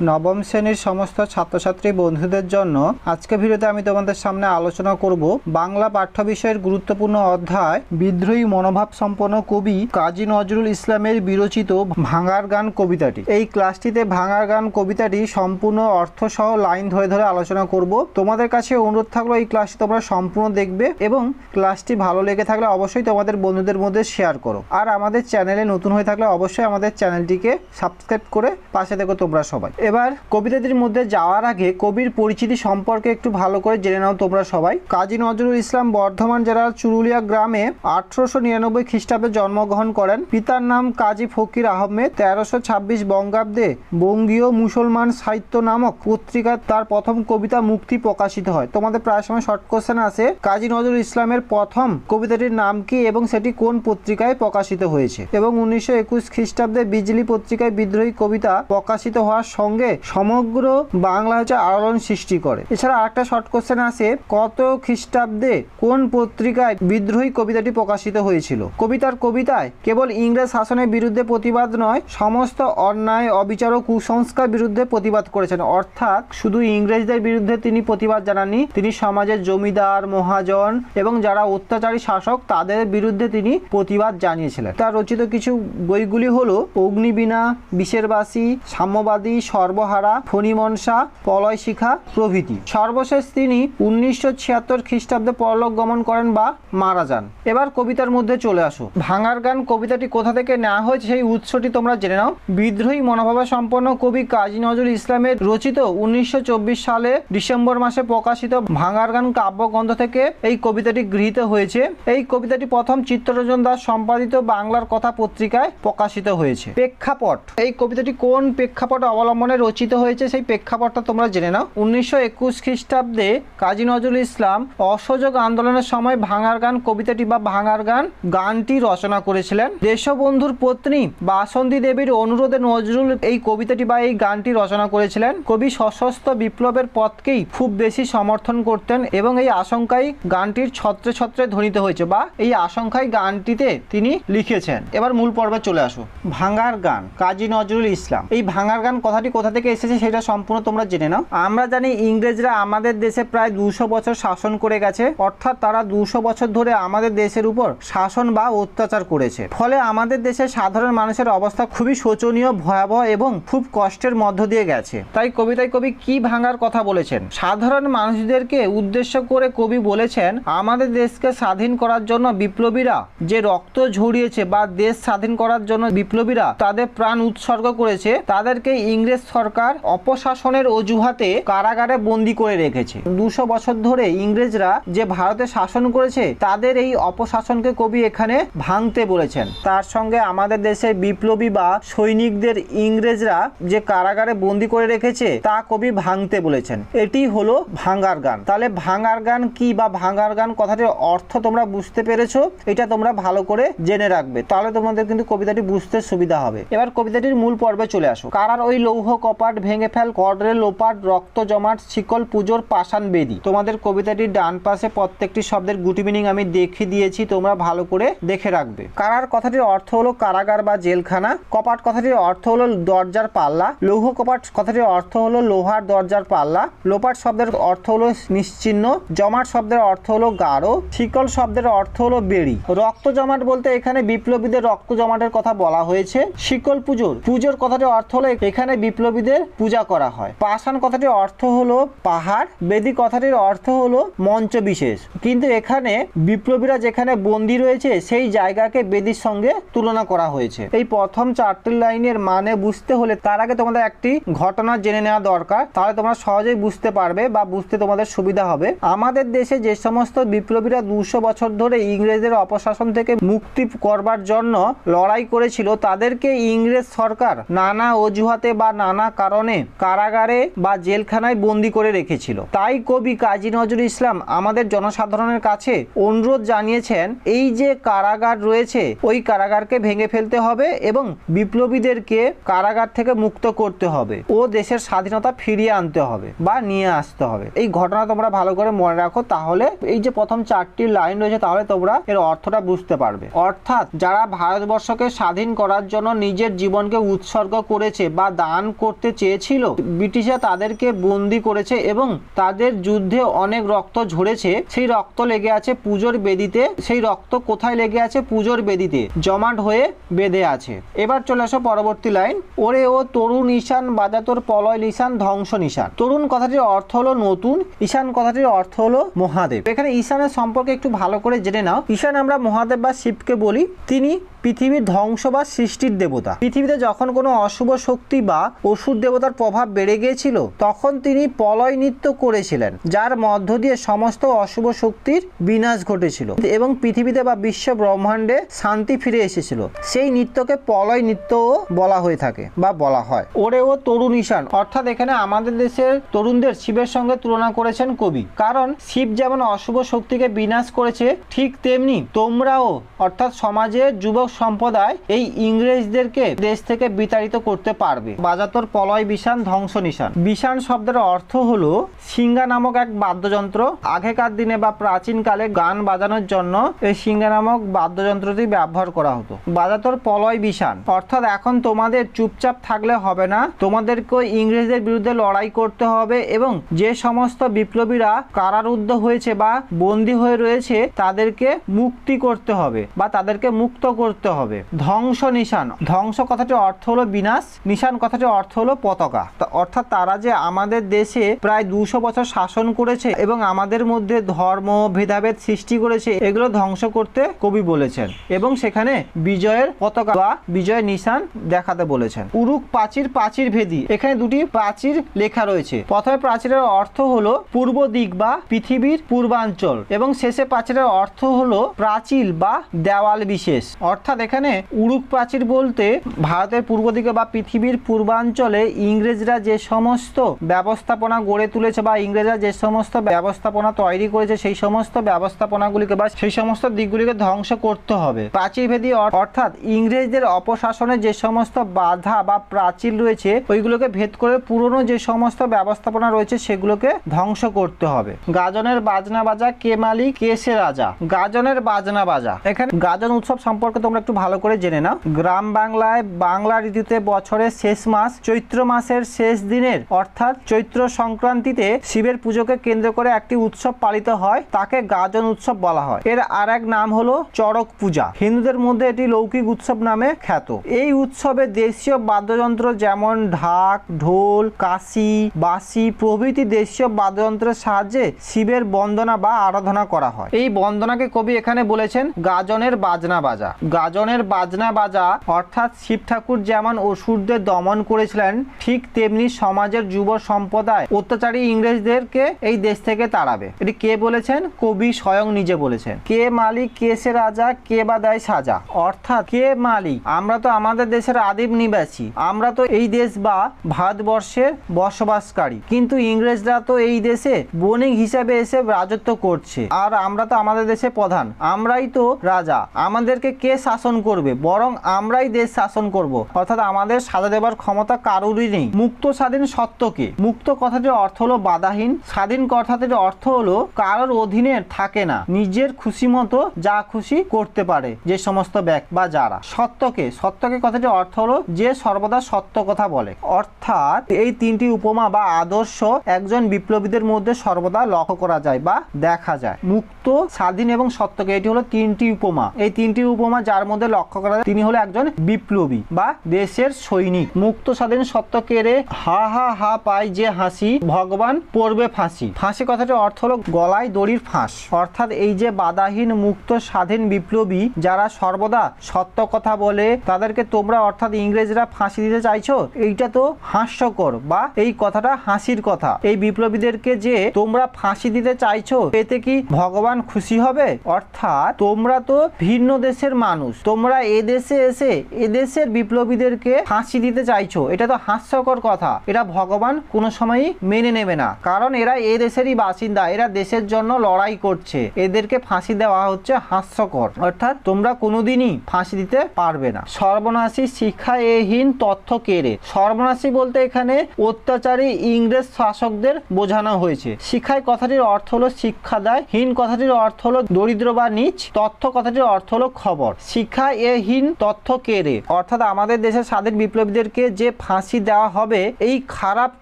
নবম শ্রেণির সমস্ত ছাত্রছাত্রী বন্ধুদের জন্য আজকে ভিডিওতে আমি তোমাদের সামনে আলোচনা করব বাংলা পাঠ্য বিষয়ের গুরুত্বপূর্ণ অধ্যায় বিদ্রোহী মনোভাব সম্পন্ন কবি কাজী নজরুল ইসলামের বিরচিত ভাঙার গান কবিতাটি। এই ক্লাসটিতে ভাঙার গান কবিতাটি সম্পূর্ণ অর্থসহ লাইন ধরে ধরে আলোচনা করব। তোমাদের কাছে অনুরোধ থাকল এই ক্লাসটি তোমরা সম্পূর্ণ দেখবে এবং ক্লাসটি ভালো লেগে থাকলে অবশ্যই তোমাদের বন্ধুদের মধ্যে শেয়ার করো। আর আমাদের চ্যানেলে নতুন হয়ে থাকলে অবশ্যই আমাদের চ্যানেলটিকে সাবস্ক্রাইব করে পাশে দেখো তোমরা সবাই। এবার কবিতাটির মধ্যে যাওয়ার আগে কবির পরিচিতি সম্পর্কে একটু ভালো করে জেনে নাও তোমরা সবাই। কাজী নজরুল ইসলাম বর্ধমান জেলার চুরুলিয়া গ্রামে আঠারোশো নিরানব্বই খ্রিস্টাব্দে জন্মগ্রহণ করেন। পিতার নাম কাজী ফকির আহমেদ, তেরোশো ছাব্বিশ বঙ্গাব্দে বঙ্গীয় মুসলমান সাহিত্য নামক পত্রিকার তার প্রথম কবিতা মুক্তি প্রকাশিত হয়। তোমাদের প্রায় সময় শর্ট কোশ্চেন আছে, কাজী নজরুল ইসলামের প্রথম কবিতাটির নাম কি এবং সেটি কোন পত্রিকায় প্রকাশিত হয়েছে? এবং উনিশশো একুশ খ্রিস্টাব্দে বিজলি পত্রিকায় বিদ্রোহী কবিতা প্রকাশিত হওয়ার সঙ্গে সমগ্র বাংলা হচ্ছে আলোড়ন সৃষ্টি করে। এছাড়া আরেকটা শর্ট কোশ্চেন আছে, কত খ্রিস্টাব্দে কোন পত্রিকায় বিদ্রোহী কবিতাটি প্রকাশিত হয়েছিল? কবিতার কবিতায় কেবল ইংরেজ শাসনের বিরুদ্ধে প্রতিবাদ নয়, সমস্ত অন্যায়, অবিচার ও কুসংস্কার বিরুদ্ধে প্রতিবাদ করেছেন। অর্থাৎ শুধু ইংরেজদের বিরুদ্ধে তিনি প্রতিবাদ জানাননি, তিনি সমাজের জমিদার, মহাজন এবং যারা অত্যাচারী শাসক, তাদের বিরুদ্ধে তিনি প্রতিবাদ জানিয়েছিলেন। তার রচিত কিছু বইগুলি হলো, অগ্নিবীণা, বিশেরবাসী, সাম্যবাদী সর্বহারা ফণিমনসা পলয় শিখা প্রভৃতি। সর্বশেষ তিনি উনিশশো ছিয়াত্তর খ্রিস্টাব্দে পরলোক গমন করেন বা মারা যান। এবার কবিতার মধ্যে চলে আসো। ভাঙার গান কবিতাটি কোথা থেকে নেওয়া হয়েছে সেই উৎসটি তোমরা জেনে নাও। বিদ্রোহী মনোভাবা সম্পন্ন কবি কাজী নজরুল ইসলামের রচিত উনিশশো চব্বিশ সালে ডিসেম্বর মাসে প্রকাশিত ভাঙার গান কাব্যগ্রন্থ থেকে এই কবিতাটি গৃহীত হয়েছে। এই কবিতাটি প্রথম চিত্তরঞ্জন দাস সম্পাদিত বাংলার কথা পত্রিকায় প্রকাশিত হয়েছে। প্রেক্ষাপট। এই কবিতাটি কোন প্রেক্ষাপট অবলম্বনে রচিত হয়েছে সেই প্রেক্ষাপটটা তোমরা জেনে নাও। উনিশশো একুশ খ্রিস্টাব্দে কাজী নজরুল ইসলাম অসহযোগ আন্দোলনের সময় ভাঙার গান কবিতাটি বা ভাঙার গান গানটি রচনা করেছিলেন। দেশবন্ধুর পত্নী বাসন্তী দেবীর অনুরোধে নজরুল এই কবিতাটি বা এই গানটি রচনা করেছিলেন। কবি সশস্ত্র বিপ্লবের পথকেই খুব বেশি সমর্থন করতেন এবং এই আশঙ্কাই গানটির ছত্রে ছত্রে ধ্বনিত হয়েছে বা এই আশঙ্কাই গানটিতে তিনি লিখেছেন। এবার মূল পর্বে চলে আসো। ভাঙার গান, কাজী নজরুল ইসলাম। এই ভাঙার গান কথাটি কোথা থেকে এসেছে সেটা সম্পূর্ণ তোমরা জেনে নাও। আমরা জানি ইংরেজরা আমাদের দেশে প্রায় দুশো বছর শাসন করে গেছে, অর্থাৎ তারা দুশো বছর ধরে আমাদের দেশের উপর শাসন বা অত্যাচার করেছে। ফলে আমাদের দেশে সাধারণ মানুষের অবস্থা খুবই শোচনীয়, ভয়াবহ এবং খুব কষ্টের মধ্য দিয়ে গেছে। তাই কবিতায় কবি কি ভাঙার কথা বলেছেন? সাধারণ মানুষদেরকে উদ্দেশ্য করে কবি বলেছেন, আমাদের দেশকে স্বাধীন করার জন্য বিপ্লবীরা যে রক্ত ঝরিয়েছে বা দেশ স্বাধীন করার জন্য বিপ্লবীরা তাদের প্রাণ উৎসর্গ করেছে, তাদেরকে ইংরেজ সরকার অপশাসনের অজুহাতে কারাগারে বন্দি করে রেখেছে। দুশো বছর ধরে ইংরেজরা যে ভারতে শাসন করেছে, তাদের এই অপশাসনকে কবি এখানে ভাঙতে বলেছেন। তার সঙ্গে আমাদের দেশের বিপ্লবী বা সৈনিকদের ইংরেজরা যে কারাগারে বন্দি করে রেখেছে, তা কবি ভাঙতে বলেছেন। এটি হলো ভাঙার গান। তাহলে ভাঙার গান কি বা ভাঙার গান কথাটির অর্থ তোমরা বুঝতে পেরেছ? এটা তোমরা ভালো করে জেনে রাখবে। তাহলে তোমাদের কিন্তু কবিতাটি বুঝতে সুবিধা হবে। এবার কবিতাটির মূল পর্বে চলে আসো। কারার ওই লৌহ কপাট ভেঙে ফেল কডরে লোপাট, রক্ত জমাট, শিকল, পুজোর পাষাণ বেদি। তোমাদের কবিতাটির ডান পাশে প্রত্যেকটি শব্দের গুটি মিনিং আমি দেখিয়ে দিয়েছি, তোমরা ভালো করে দেখে রাখবে। কারার কথাটির অর্থ হলো কারাগার বা জেলখানা। কপাট কথাটির অর্থ হলো দরজার পাল্লা। লৌহ কপাট কথাটির অর্থ হলো লোহার দরজার পাল্লা। লোপাট শব্দের অর্থ হলো নিশ্চিহ্ন। জমাট শব্দের অর্থ হলো গাঢ়। শিকল শব্দের অর্থ হলো বেড়ি। রক্ত জমাট বলতে এখানে বিপ্লবীদের রক্ত জমাটের কথা বলা হয়েছে। শিকল পুজোর। পুজোর কথাটির অর্থ হলো এখানে বিপ্লবীদের পূজা করা হয়। পাষাণ কথাটির অর্থ হলো পাহাড়, বেদি কথাটির অর্থ হলো মঞ্চ বিশেষ। কিন্তু এখানে বিপ্লবীরা যেখানে বন্দী রয়েছে, সেই জায়গাকে বেদির সঙ্গে তুলনা করা হয়েছে। এই প্রথম চারটি লাইনের মানে বুঝতে হলে তার আগে তোমাদের একটি ঘটনা জেনে নেওয়া দরকার। তাহলে তোমরা সহজেই বুঝতে পারবে বা বুঝতে তোমাদের সুবিধা হবে। আমাদের দেশে যে সমস্ত বিপ্লবীরা দুশো বছর ধরে ইংরেজদের অপশাসন থেকে মুক্তি করবার জন্য লড়াই করেছিল, তাদেরকে ইংরেজ সরকার নানা অজুহাতে বা নানা কারণে কারাগারে বা জেলখানায় বন্দি করে রেখেছিল। তাই কবি কাজী নজরুল ইসলাম আমাদের জনসাধারণের কাছে অনুরোধ জানিয়েছেন, এই যে কারাগার রয়েছে, ওই কারাগারকে ভেঙে ফেলতে হবে এবং বিপ্লবীদেরকে কারাগার থেকে মুক্ত করতে হবে ও দেশের স্বাধীনতা ফিরিয়ে আনতে হবে বা নিয়ে আসতে হবে। এই ঘটনা তোমরা ভালো করে মনে রাখো, তাহলে এই যে প্রথম চারটি লাইন রয়েছে, তাহলে তোমরা এর অর্থটা বুঝতে পারবে। অর্থাৎ, যারা ভারতবর্ষকে স্বাধীন করার জন্য নিজের জীবনকে উৎসর্গ করেছে বা দান করতে চেয়েছিল। ব্রিটিশরা তাদেরকে বন্দি করেছে এবং তাদের যুদ্ধে অনেক রক্ত ঝরেছে। সেই রক্ত লেগে আছে পুজোর বেদিতে। সেই রক্ত কোথায় লেগে আছে? পুজোর বেদিতে। জমাট হয়ে বেঁধে আছে। এবার চলে আসো পরবর্তী লাইন। ওরে ও তরুণ ঈশান বাজাতোর পলয় নিশান ধ্বংস নিশান। তরুণ কথাটির অর্থ হলো নতুন, ঈশান কথাটির অর্থ হলো মহাদেব। এখানে ঈশানের সম্পর্কে একটু ভালো করে জেনে নাও। ঈশান আমরা মহাদেব বা শিবকে বলি। তিনি পৃথিবীর ধ্বংস বা সৃষ্টির দেবতা। পৃথিবীতে যখন কোনো অশুভ শক্তি বা অসুর দেবতার প্রভাব বেড়ে গিয়েছিল, তখন তিনি পলয় নৃত্য করেছিলেন, যার মধ্য দিয়ে সমস্ত অশুভ শক্তির বিনাশ ঘটেছিল এবং পৃথিবীতে বা বিশ্ব ব্রহ্মাণ্ডে শান্তি ফিরে এসেছিল। সেই নৃত্যকে পলয় নৃত্যও বলা হয়ে থাকে বা বলা হয়। ওরে ও তরুণ ঈশান, অর্থাৎ এখানে আমাদের দেশের তরুণদের শিবের সঙ্গে তুলনা করেছেন কবি। কারণ শিব যেমন অশুভ শক্তিকে বিনাশ করেছে, ঠিক তেমনি তোমরাও, অর্থাৎ সমাজের যুবক সম্প্রদায়, এই ইংরেজদেরকে দেশ থেকে বিতাড়িত করতে পারবে। বাজাতর পলয় বিষান ধ্বংস নিশান। বিষান শব্দের অর্থ হলো সিঙ্গা নামক এক বাদ্যযন্ত্র। আগেকার দিনে বা প্রাচীনকালে গান বাজানোর জন্য এই সিঙ্গা নামক বাদ্যযন্ত্রটি ব্যবহার করা হতো। বাজাতর পলয় বিষান। অর্থাৎ এখন তোমাদের চুপচাপ থাকলে হবে না, তোমাদেরকে ইংরেজদের বিরুদ্ধে লড়াই করতে হবে এবং যে সমস্ত বিপ্লবীরা কারারুদ্ধ হয়েছে বা বন্দী হয়ে রয়েছে, তাদেরকে মুক্তি করতে হবে বা তাদেরকে মুক্ত করতে হবে। ধ্বংস নিশান। ধ্বংস কথাটির অর্থ হলো বিনাশ। নিশান কথাটির অর্থ হলো পতাকা। অর্থাৎ তারা যে আমাদের দেশে প্রায় দুশো বছর শাসন করেছে এবং আমাদের মধ্যে ধর্ম, ভেদাভেদ সৃষ্টি করেছে, এগুলো ধ্বংস করতে কবি বলেছেন এবং সেখানে বিজয়ের পতাকা বা বিজয়ের নিশান দেখাতে বলেছেন। উরুক প্রাচীর প্রাচীর ভেদি। এখানে দুটি প্রাচীর লেখা রয়েছে। প্রথমে প্রাচীরের অর্থ হলো পূর্ব দিক বা পৃথিবীর পূর্বাঞ্চল এবং শেষে প্রাচীরের অর্থ হলো প্রাচীল বা দেওয়াল বিশেষ। অর্থাৎ এখানে উরুক প্রাচীর বলতে ভারতের পূর্ব দিকে বা পৃথিবীর পূর্বাঞ্চলে ইংরেজরা যে সমস্ত ব্যবস্থাপনা গড়ে তুলেছে বা ইংরেজরা যে সমস্ত ব্যবস্থাপনা তৈরি করেছে, সেই সমস্ত ব্যবস্থাপনাগুলিকে বা সেই সমস্ত দিকগুলিকে ধ্বংস করতে হবে। প্রাচীরভেদী অর- অর্থাৎ ইংরেজদের অপশাসনে যে সমস্ত বাধা বা প্রাচীর রয়েছে, ওইগুলোকে ভেদ করে পুরনো যে সমস্ত ব্যবস্থাপনা রয়েছে, সেগুলোকে ধ্বংস করতে হবে। গাজনের বাজনা বাজা কে মালিক? কে সে রাজা? গাজনের বাজনা বাজা। এখানে গাজন উৎসব সম্পর্কে তোমরা একটু ভালো করে জেনে নাও। গ্রাম বাংলায় বাংলা ঋতুতে বছরের শেষ মাস চৈত্র মাসের শেষ দিনের, অর্থাৎ চৈত্র সংক্রান্তিতে শিবের পুজোকে কেন্দ্র করে একটি উৎসব পালিত হয়, তাকে গাজন উৎসব বলা হয়। এর আর এক নাম হলো চড়ক পূজা। হিন্দুদের মধ্যে এটি লৌকিক উৎসব নামে খ্যাত। এই উৎসবে দেশীয় বাদ্যযন্ত্র যেমন ঢাক, ঢোল, কাশি, বাঁশি প্রভৃতি দেশীয় বাদ্যযন্ত্রের সাহায্যে শিবের বন্দনা বা আরাধনা করা হয়। এই বন্দনাকে কবি এখানে বলেছেন গাজনের বাজনা বাজা। গাজনের বাজনা বাজা অর্থাৎ শিব ঠাকুর যেমন অসুরদের দমন করেছিলেন ঠিক তেমনি সমাজের যুব সম্প্রদায় অত্যাচারী ইংরেজদেরকে এই দেশ থেকে তাড়াবে। এটি কে বলেছেন? কবি স্বয়ং নিজে বলেছেন। কে মালিক, কে সে রাজা, কে বা দেয় সাজা? অর্থাৎ কে মালিক? আমরা তো আমাদের দেশের আদিম নিবাসী। আমরা তো এই দেশ বা ভারতবর্ষের বসবাসকারী। কিন্তু ইংরেজরা তো এই দেশে বণিক হিসাবে এসে রাজত্ব করছে। আর আমরা তো আমাদের দেশে প্রধান। আমরাই তো রাজা। আমাদেরকে কে শাসন করবে? বরং আমরাই দেশ শাসন করব। অর্থাৎ আমাদের সাজা দেবার ক্ষমতা কারোরই নেই। মুক্ত স্বাধীন সত্যকে মুক্ত কথাটির অর্থ হলো বাধাহীন, স্বাধীন কথাটির অর্থ হলো কারোর অধীনে থাকে না। নিজের খুশি মতো যা খুশি করতে পারে যে সমস্ত ব্যক্তি বা যারা। সত্যকে সত্যকে কথাটির অর্থ হলো যে সর্বদা সত্য কথা বলে। অর্থাৎ এই তিনটি উপমা বা আদর্শ একজন বিপ্লবীদের মধ্যে সর্বদা লক্ষ্য করা যায় বা দেখা যায়। মুক্ত, স্বাধীন এবং সত্যকে এটি হলো তিনটি উপমা। এই তিনটি উপমা যার মধ্যে লক্ষ্য করা যায় তিনি হলো একজন বিপ্লবী বা দেশের সৈনিক। মুক্ত স্বাধীন সত্য কেড়ে হা হা হা পায় যে হাসি, ভগবান পড়বে ফাঁসি। ফাঁসি কথাটির অর্থ হলো গলায় দড়ির ফাঁস। অর্থাৎ এই যে বাধাহীন, মুক্ত, স্বাধীন বিপ্লবী যারা সর্বদা সত্য কথা বলে, তাদেরকে তোমরা অর্থাৎ ইংরেজরা ফাঁসি দিতে চাইছো, এইটা তো হাস্যকর বা এই কথাটা হাসির কথা। এই বিপ্লবীদেরকে যে তোমরা ফাঁসি দিতে চাইছো, এতে কি ভগবান খুশি হবে? অর্থাৎ তোমরা তো ভিন্ন দেশের মানুষ, তোমরা এ দেশে এসে এদেশের বিপ্লবীদেরকে ফাঁসি দিতে চাইছো, এটা তো হাস্যকর কথা। এটা ভগবান কোনো সময়ই মেনে নেবে না। কারণ এরা এ দেশেরই বাসিন্দা, এরা দেশের জন্য লড়াই করছে। এদেরকে ফাঁসি দেওয়া হচ্ছে হাস্যকর। অর্থাৎ তোমরা কোনোদিনই ফাঁসি দিতে পারবে না। সর্বনাশী শিক্ষা এহীন তথ্য কেড়ে সর্বনাশী বলতে এখানে অত্যাচারী ইংরেজ শাসকদের বোঝানো হয়েছে। শিক্ষায় কথাটির অর্থ হলো শিক্ষা দেয়, হীন কথাটির অর্থ হলো দরিদ্র বা নিচ, তথ্য কথাটির অর্থ হলো খবর। শিক্ষা এহীন তথ্য কেড়ে অর্থাৎ আমাদের দেশের স্বাধীন বিপ্লবীদেরকে যে ফাঁসি দেওয়া হবে, এই খারাপ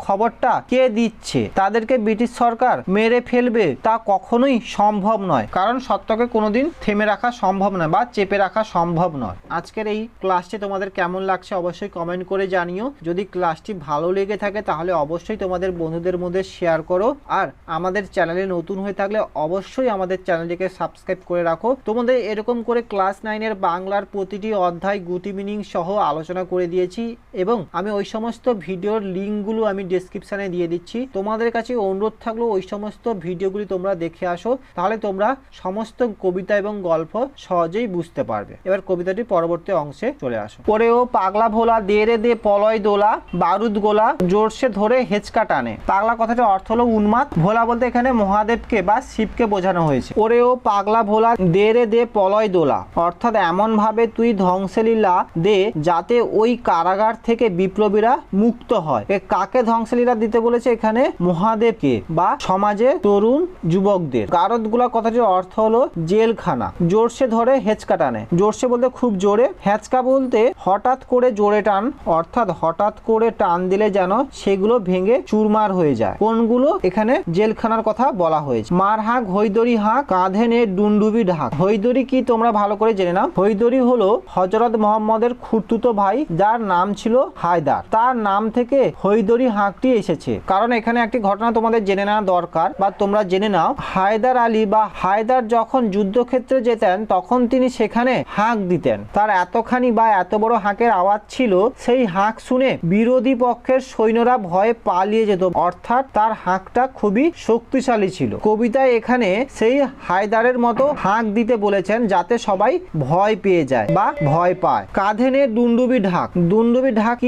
খবরটা কে দিচ্ছে? তাদেরকে ব্রিটিশ সরকার মেরে ফেলবে তা কখনোই সম্ভব নয়। কারণ সত্যকে কোনোদিন থেমে রাখা সম্ভব নয় বা চেপে রাখা সম্ভব নয়। আজকের এই ক্লাসটি তোমাদের কেমন লাগছে অবশ্যই কমেন্ট করে জানিও। যদি ক্লাসটি ভালো লেগে থাকে তাহলে অবশ্যই তোমাদের বন্ধুদের মধ্যে শেয়ার করো। আর আমাদের চ্যানেলে নতুন হয়ে থাকলে অবশ্যই আমাদের চ্যানেলটিকে সাবস্ক্রাইব করে রাখো। তোমাদের এরকম করে ক্লাস নাইনের বাংলার প্রতিটি অধ্যায় গুটি মিনিং সহ আলোচনা করে দিয়েছি এবং আমি ওই সমস্ত ভিডিওর লিঙ্কগুলো আমি ডেসক্রিপশানে দিয়ে দিচ্ছি। তোমাদের কাছে অনুরোধ থাকল ওই সমস্ত ভিডিওগুলি তোমরা দেখে আসো, তাহলে তোমরা সমস্ত কবিতা এবং গল্প সহজেই বুঝতে পারবে। এবার কবিতাটি পরবর্তী অংশে চলে আসো। পরেও পাগলা ভোলা দে রে দে পলয় দোলা, বারুদ গোলা, জোরসে ধরে হেঁচকা টানে। পাগলা কথাটির অর্থ হলো উন্মাদ। ভোলা বলতে এখানে মহাদেবকে বা শিবকে বোঝানো হয়েছে। ওরেও পাগলা ভোলা দে রে দে পলয় দোলা, অর্থাৎ এমন ভাবে তুই ধ্বংসলীলা দে যাতে ওই কারাগার থেকে বিপ্লবীরা মুক্ত হয়। কাকে ধ্বংসলীলা দিতে বলেছে এখানে? মহাদেবকে বা সমাজে তরুণ যুবকদের। গারদগুলা কথাটির অর্থ হলো জেলখানা। জোরসে ধরে হেঁচকা টানে। জোরসে বলতে খুব জোরে। হেঁচকা বলতে হঠাৎ করে জোরে টান, অর্থাৎ হঠাৎ করে টান দিলে যেন সেগুলো ভেঙে চুরমার হয়ে যায়। কোনগুলো? এখানে জেলখানার কথা বলা হয়েছে। মার হাঁক হৈদরি হাঁক কাঁধে নে, ডুন্ডুবি ঢাক। হৈদরি কি তোমরা ভালো করে জেনে নাও? হৈদরি হলো হজরত মোহাম্মদের খুর্তুতো ভাই, যার নাম ছিল হায়দার। তার নাম থেকে হৈদরি হাঁকটি এসেছে। কারণ এখানে একটি ঘটনা তোমাদের জেনে নেওয়া দরকার বা তোমরা জেনে নাও। হায়দার আলী বা হায়দার যখন যুদ্ধক্ষেত্রে যেতেন, তখন তিনি সেখানে হাঁক দিতেন। তার এতখানি বা এত বড় হাঁকের আওয়াজ ছিল, সেই হাঁক শুনে বিরোধী পক্ষের সৈন্যরা ভয়ে পালিয়ে যেত। অর্থাৎ তার হাঁকটা খুবই শক্তিশালী ছিল। কবিতায় এখানে সেই হায়দারের মতো হাঁক দিতে বলেছেন, যাতে সবাই ভয় পেয়ে যায় বা ভয় পায়। কাঁধে নে ডুন্ডুবি ঢাক। ডুন্ডুবি ঢাক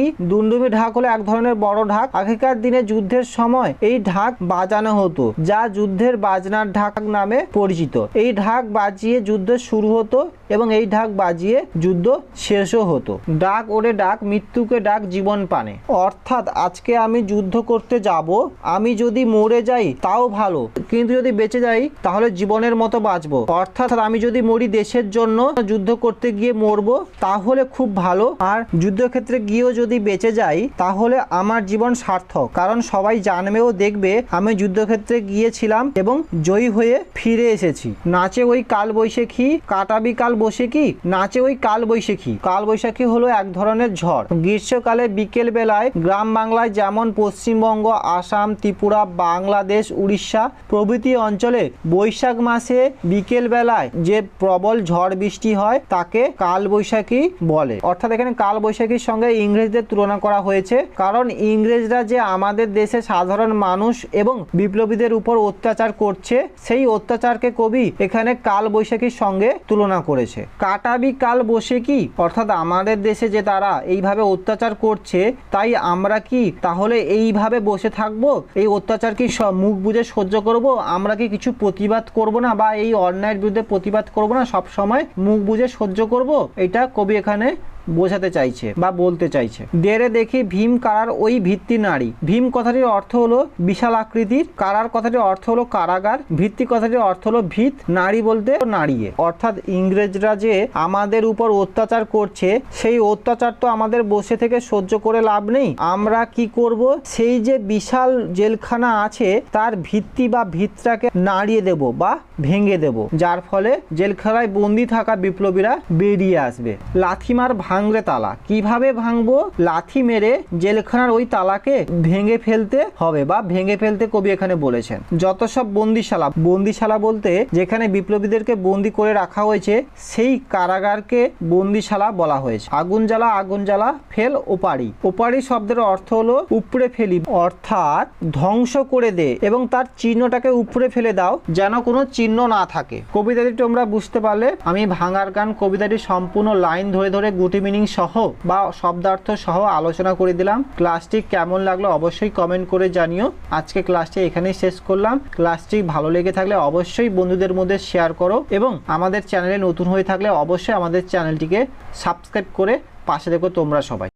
কি ঢাক হলো এক ধরনের বড় ঢাক। আগেকার দিনে যুদ্ধের সময় এই ঢাক বাজানো হতো, যা যুদ্ধের বাজনার ঢাক নামে পরিচিত। এই ঢাক বাজিয়ে যুদ্ধ শুরু হতো এবং এই ঢাক বাজিয়ে যুদ্ধ শেষও হতো। ডাক ওরে ডাক, মৃত্যুকে ডাক জীবন পানে। অর্থাৎ আজকে আমি যুদ্ধ করতে যাব, আমি যদি মরে যাই তাও ভালো, কিন্তু যদি বেঁচে যাই তাহলে জীবনের মতো বাঁচবো। অর্থাৎ আমি যদি মরি দেশের জন্য যুদ্ধ করতে গিয়ে মরবো তাহলে খুব ভালো, আর যুদ্ধক্ষেত্রে গিয়েও যদি বেঁচে যাই, তাহলে আমার জীবন সার্থক। কারণ সবাই জানবে ও দেখবে, আমি যুদ্ধক্ষেত্রে গিয়েছিলাম এবং জয়ী হয়ে ফিরে এসেছি। নাচে ওই কাল বৈশাখী কাটাবি কাল কি নাচে ওই কাল বৈশাখী কাল বৈশাখী হলো এক ধরনের ঝড়। গ্রীষ্মকালে বিকেল বেলায় গ্রাম বাংলায় যেমন পশ্চিমবঙ্গ, আসাম, ত্রিপুরা, বাংলাদেশ, উড়িষ্যা প্রভৃতি অঞ্চলে বৈশাখ মাসে বিকেল বেলায় যে প্রবল ঝড় বৃষ্টি হয়, তাকে কাল বৈশাখী বলে। অর্থাৎ এখানে কাল বৈশাখীর সঙ্গে ইংরেজদের তুলনা করা হয়েছে। কারণ ইংরেজরা যে আমাদের দেশে সাধারণ মানুষ এবং বিপ্লবীদের উপর অত্যাচার করছে, সেই অত্যাচারকে কবি এখানে কাল বৈশাখীর সঙ্গে তুলনা করেছে। কাটাবি কাল বসে কি অর্থাৎ আমাদের দেশে যে তারা এইভাবে অত্যাচার করছে, তাই আমরা কি তাহলে এইভাবে বসে থাকব? এই অত্যাচার কি মুখ বুঝে সহ্য করব? আমরা কি কিছু প্রতিবাদ করব না বা এই অন্যায়ের বিরুদ্ধে প্রতিবাদ করব না? সব সময় মুখ বুঝে সহ্য করব? এটা কবি এখানে বোঝাতে চাইছে বা বলতে চাইছে। দেরে দেখি ভীম কারার ওই ভিত্তি নারী। ভীম কথাটির অর্থ হলো বিশাল আকৃতির। কারার কথাটির অর্থ হলো কারাগার। ভিত্তি কথাটির অর্থ হলো ভিত, নারী বলতে নাড়িয়ে অর্থাৎ ইংরেজরা যে আমাদের উপর অত্যাচার করছে, সেই অত্যাচার তো আমাদের বসে থেকে সহ্য করে লাভ নেই। আমরা কি করব? সেই যে বিশাল জেলখানা আছে, তার ভিত্তি বা ভিতটাকে নাড়িয়ে দেব বা ভেঙে দেব। যার ফলে জেলখানায় বন্দি থাকা বিপ্লবীরা বেরিয়ে আসবে। লাথিমার ভাঙরে তালা। কীভাবে ভাঙবো? লাথি মেরে জেলখানার ওই তালাকে ভেঙে ফেলতে হবে বা ভেঙে ফেলতে কবি এখানে বলেছেন। যত সব বন্দিশালা বন্দিশালা বলতে যেখানে বিপ্লবীদেরকে বন্দি করে রাখা হয়েছে, সেই কারাগারকে বন্দিশালা বলা হয়েছে। আগুন জ্বালা আগুন জ্বালা, ফেল ওপারি। ওপারি শব্দের অর্থ হলো উপড়ে ফেলি, অর্থাৎ ধ্বংস করে দে এবং তার চিহ্নটাকে উপড়ে ফেলে দাও যেন কোনো চিহ্ন না থাকে। কবিতাটি তোমরা বুঝতে পারলে। আমি ভাঙার গান কবিতাটি সম্পূর্ণ লাইন ধরে ধরে গুটি মিনিং সহ বা শব্দার্থ সহ আলোচনা করে দিলাম। ক্লাসটি কেমন লাগল অবশ্যই কমেন্ট করে জানিও। আজকে ক্লাসটি এখানেই শেষ করলাম। ক্লাসটি ভালো লেগে থাকলে অবশ্যই বন্ধুদের মধ্যে শেয়ার করো এবং আমাদের চ্যানেলে নতুন হয়ে থাকলে অবশ্যই আমাদের চ্যানেলটিকে সাবস্ক্রাইব করে পাশে দেখো তোমরা সবাই।